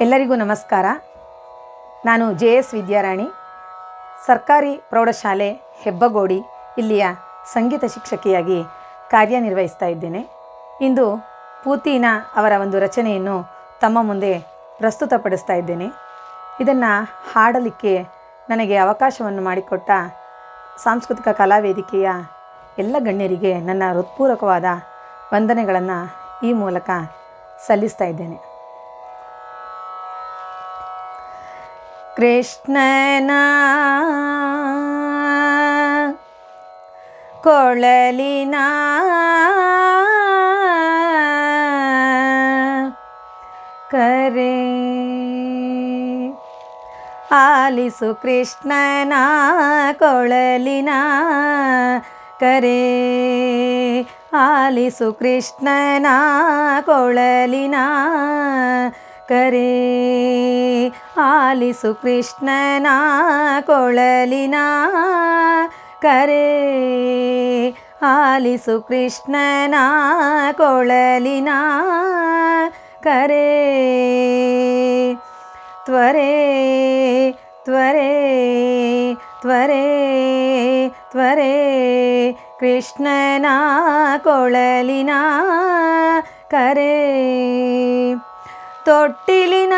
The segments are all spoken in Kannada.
ಎಲ್ಲರಿಗೂ ನಮಸ್ಕಾರ. ನಾನು ಜೆ ಎಸ್ ವಿದ್ಯಾರಾಣಿ, ಸರ್ಕಾರಿ ಪ್ರೌಢಶಾಲೆ ಹೆಬ್ಬಗೋಡಿ ಇಲ್ಲಿಯ ಸಂಗೀತ ಶಿಕ್ಷಕಿಯಾಗಿ ಕಾರ್ಯನಿರ್ವಹಿಸ್ತಾ ಇದ್ದೇನೆ. ಇಂದು ಪೂತಿನ ಅವರ ಒಂದು ರಚನೆಯನ್ನು ತಮ್ಮ ಮುಂದೆ ಪ್ರಸ್ತುತಪಡಿಸ್ತಾ ಇದ್ದೇನೆ. ಇದನ್ನು ಹಾಡಲಿಕ್ಕೆ ನನಗೆ ಅವಕಾಶವನ್ನು ಮಾಡಿಕೊಟ್ಟ ಸಾಂಸ್ಕೃತಿಕ ಕಲಾವೇದಿಕೆಯ ಎಲ್ಲ ಗಣ್ಯರಿಗೆ ನನ್ನ ಹೃತ್ಪೂರ್ವಕವಾದ ವಂದನೆಗಳನ್ನು ಈ ಮೂಲಕ ಸಲ್ಲಿಸ್ತಾ ಇದ್ದೇನೆ. ಕೃಷ್ಣನ ಕೊಳಲಿನ ಕರೆ ಆಲಿಸು ಕೃಷ್ಣನ ಕೊಳಲಿನ ಕರೆ ಆಲಿಸು ಕೃಷ್ಣನ ಕೊಳಲಿನ ಕರೆ. ಆಲಿಸು ಕೃಷ್ಣನ ಕೊಳಲಿನ ಕರೆ. ಆಲಿಸು ಕೃಷ್ಣನ ಕೊಳಲಿನ ಕರೆ. ತ್ವರೆ ತ್ವರೆ ತ್ವರೆ ತ್ವರೆ. ಕೃಷ್ಣನ ಕೊಳಲಿನ ಕರೆ. ತೊಟ್ಟಿಲಿನ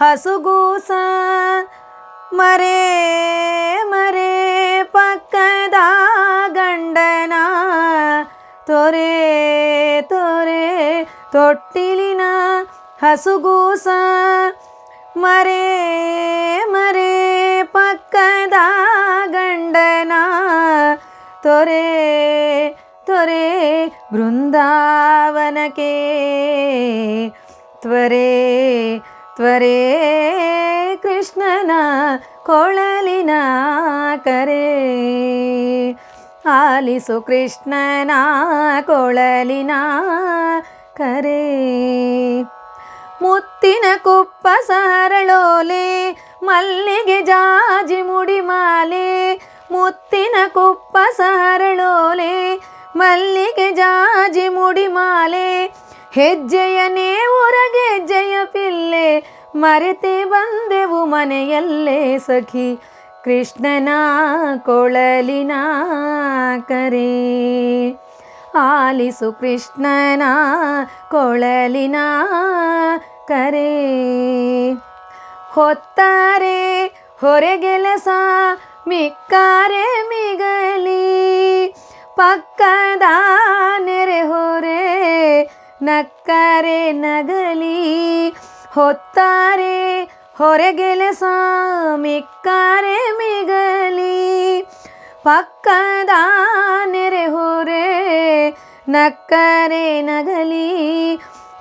ಹಸುಗೂಸ. ಮರೇ ಮರೇ, ಪಕ್ಕದ ಗಂಡನ. ತೊರೆ ತೊರೆ, ತೊಟ್ಟಿಲಿನ ಹಸುಗೂಸ. ಮರೇ ಮರೇ, ಪಕ್ಕದ ಗಂಡನ. ತೊರೆ ತೊರೆ, ಬೃಂದಾವನಕ್ಕೆ. ತ್ವರೆ ತ್ವರೆ ಕೃಷ್ಣನ ಕೊಳಲಿನ ಕರೆ. ಆಲಿಸು ಕೃಷ್ಣನ ಕೊಳಲಿನ ಕರೆ. ಮುತ್ತಿನ ಕುಪ್ಪ ಸರಳೋಲೆ, ಮಲ್ಲಿಗೆ ಜಾಜಿ ಮುಡಿಮಾಲೆ ಮುತ್ತಿನ ಕುಪ್ಪ ಸರಳೋಲೆ, ಮಲ್ಲಿಗೆ ಜಾಜಿ ಮುಡಿಮಾಲೆ ಹೆಜ್ಜೆಯನೇ ಜಯ ಪಿಲ್ಲೆ, ಮರೆತೆ ಬಂದೆವು ಮನೆಯಲ್ಲೇ ಸಖಿ. ಕೃಷ್ಣನ ಕೊಳಲಿನ ಕರೆ. ಆಲಿಸು ಕೃಷ್ಣನ ಕೊಳಲಿನ ಕರೆ. ಹೊತ್ತಾರೆ ಹೊರಗೆಲಸ ಮಿಕ್ಕಾರೆ ಮಿಗಲಿ, ಪಕ್ಕದ ನೆರೆ ಹೊರೆ ನಕ್ಕರೆ ನಗಲಿ, ಹೊತ್ತಾರೆ ಹೊರಗೆಲಸ ಮಿಕ್ಕಾರೆ ಮಿಗಲಿ. ಪಕ್ಕದ ನೆರೆ ಹೊರೆ ನಕ್ಕರೆ ನಗಲಿ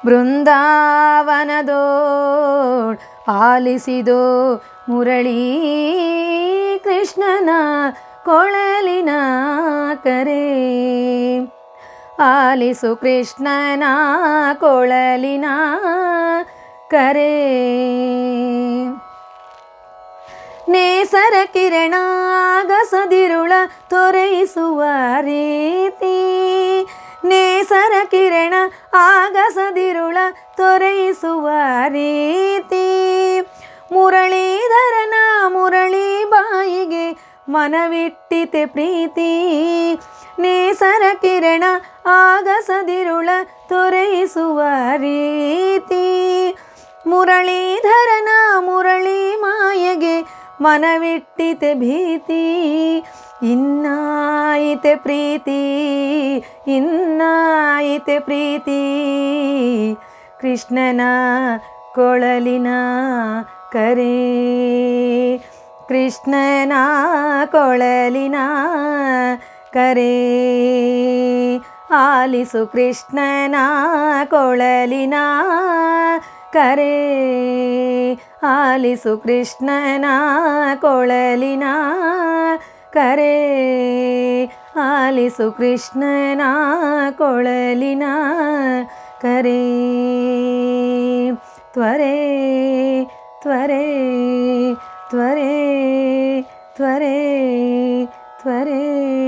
ಬೃಂದಾವನದೋಡ್ ಆಲಿಸಿದೋ ಮುರಳಿ. ಕೃಷ್ಣನ ಕೊಳಲಿನ ಕರೆ ಆಲಿಸು ಕೃಷ್ಣನ ಕೊಳಲಿನ ಕರೆ. ನೇಸರ ಕಿರಣ ಆಗಸದಿರುಳ ತೊರೆಯಿಸುವ ರೀತಿ. ನೇಸರ ಕಿರಣ ಆಗಸದಿರುಳ ತೊರೆಯಿಸುವ ರೀತಿ. ಮುರಳೀಧರನ ಮುರಳಿ ಬಾಯಿಗೆ ಮನವಿಟ್ಟಿತೆ ಪ್ರೀತಿ. ನೇಸರ ಕಿರಣ ಆಗಸದಿರುಳ ತೊರೆಯಿಸುವ ರೀತಿ. ಮುರಳೀಧರನ ಮುರಳಿ ಮಾಯೆಗೆ ಮನವಿಟ್ಟಿತೆ ಭೀತಿ. ಇನ್ನಾಯಿತೆ ಪ್ರೀತಿ ಇನ್ನಾಯಿತೆ ಪ್ರೀತಿ. ಕೃಷ್ಣನ ಕೊಳಲಿನ ಕರೆ, ಕೃಷ್ಣನ ಕೊಳಲಿನ ಕರೆ ಆಲಿಸು ಕೃಷ್ಣನ ಕೊಳಲಿನ ಕರೆ. ಆಲಿಸು ಕೃಷ್ಣನ ಕೊಳಲಿನ ಕರೆ. ಆಲಿಸು ಕೃಷ್ಣನ ಕೊಳಲಿನ ಕರೆ. ತ್ವರೆ ತ್ವರೆ ತ್ವರೆ ತ್ವರೆ.